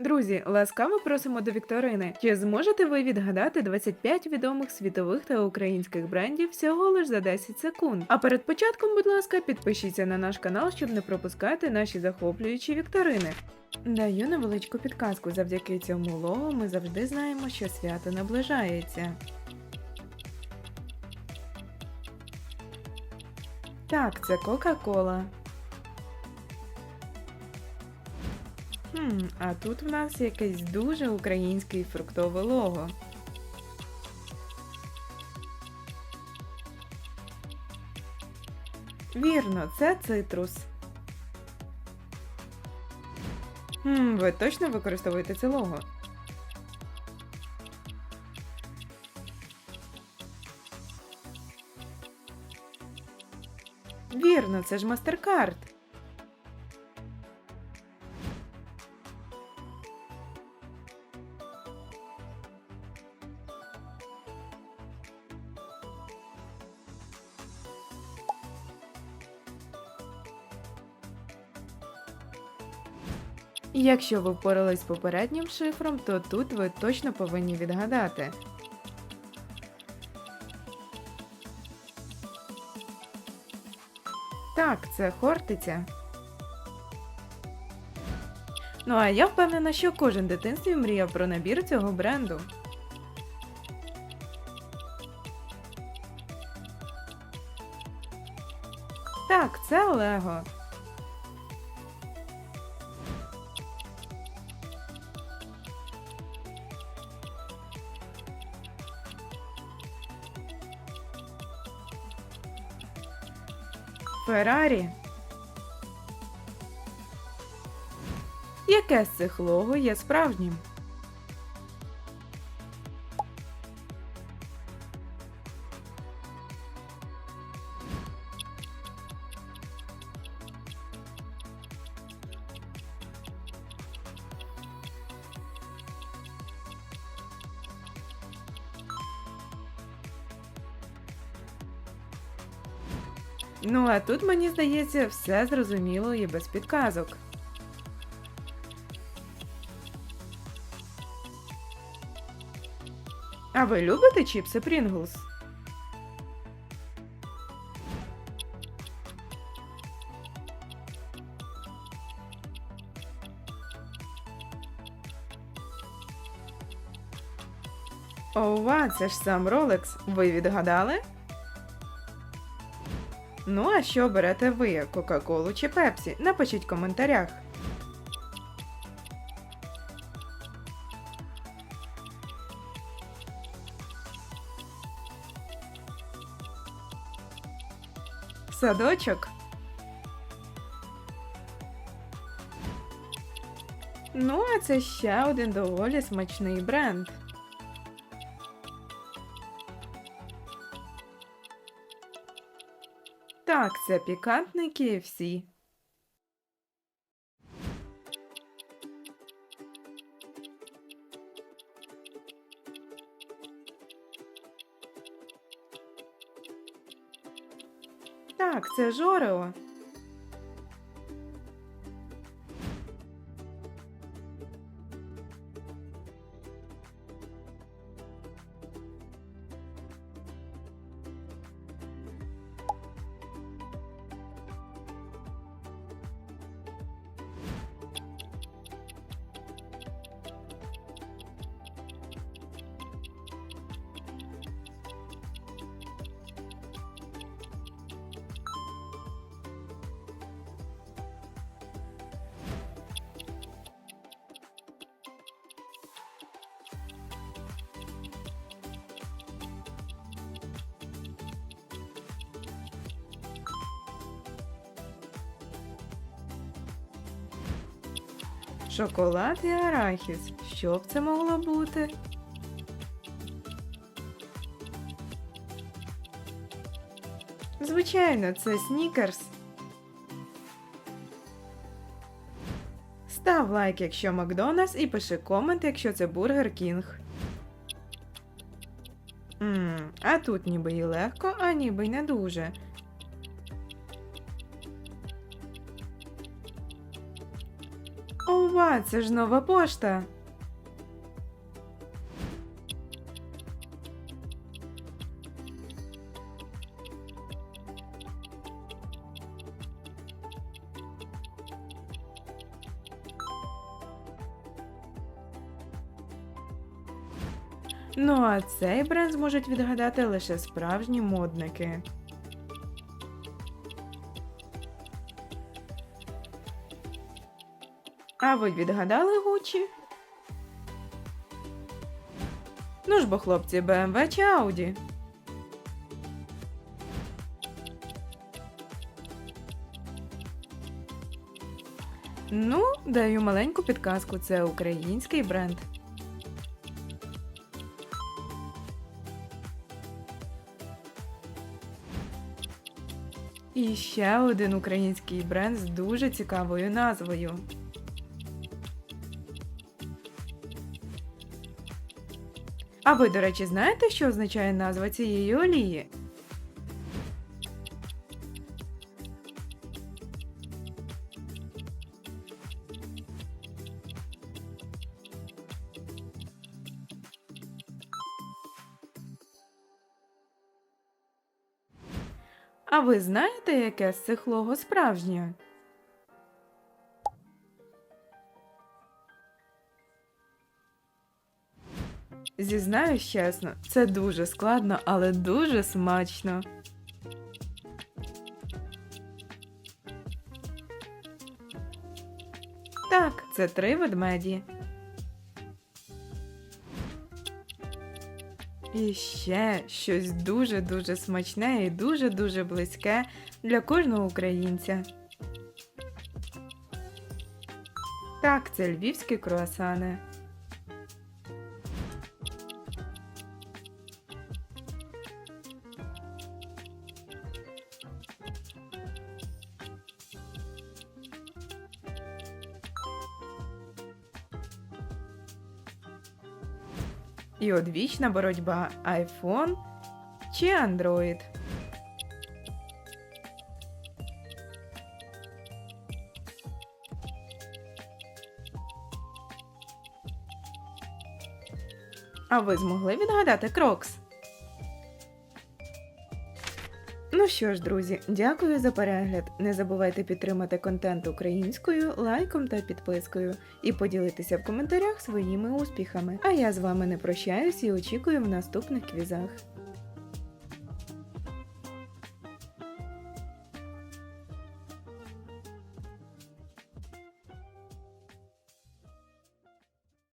Друзі, ласкаво просимо до вікторини. Чи зможете ви відгадати 25 відомих світових та українських брендів всього лиш за 10 секунд? А перед початком, будь ласка, підпишіться на наш канал, щоб не пропускати наші захоплюючі вікторини. Даю невеличку підказку. Завдяки цьому лого ми завжди знаємо, що свято наближається. Так, це Кока-Кола. Хм, а тут в нас якесь дуже українське фруктове лого. Вірно, це цитрус. Хм, ви точно використовуєте це лого? Вірно, це ж MasterCard. Якщо ви впорались з попереднім шифром, то тут ви точно повинні відгадати. Так, це Хортиця. Ну а я впевнена, що кожен дитинстві мріяв про набір цього бренду. Так, це Лего. Феррарі. Яке з цих лого є справжнім? Ну а тут мені здається, все зрозуміло і без підказок. А ви любите чіпси Pringles? Ова, це ж сам Rolex. Ви відгадали? Ну, а що берете ви? Кока-Колу чи Пепсі? Напишіть в коментарях. Садочок. Ну, а це ще один доволі смачний бренд. Так, це пікантний KFC. Так, це Жорео. Шоколад і арахіс. Що б це могло бути? Звичайно, це снікерс. Став лайк, якщо Макдональдс, і пиши комент, якщо це Бургер Кінг. А тут ніби і легко, а ніби й не дуже. Ова! Це ж нова пошта. Ну а цей бренд зможуть відгадати лише справжні модники. А ви відгадали Гучі? Ну ж бо, хлопці, BMW чи Audi? Ну, даю маленьку підказку, це український бренд. І ще один український бренд з дуже цікавою назвою. А ви, до речі, знаєте, що означає назва цієї олії? А ви знаєте, яке з цих лого справжнє? Зізнаюсь чесно, це дуже складно, але дуже смачно. Так, це три ведмеді. І ще щось дуже-дуже смачне і дуже-дуже близьке для кожного українця. Так, це львівські круасани. І одвічна боротьба iPhone чи Android. А ви змогли відгадати Крокс? Що ж, друзі, дякую за перегляд. Не забувайте підтримати контент українською лайком та підпискою і поділитися в коментарях своїми успіхами. А я з вами не прощаюсь і очікую в наступних квізах.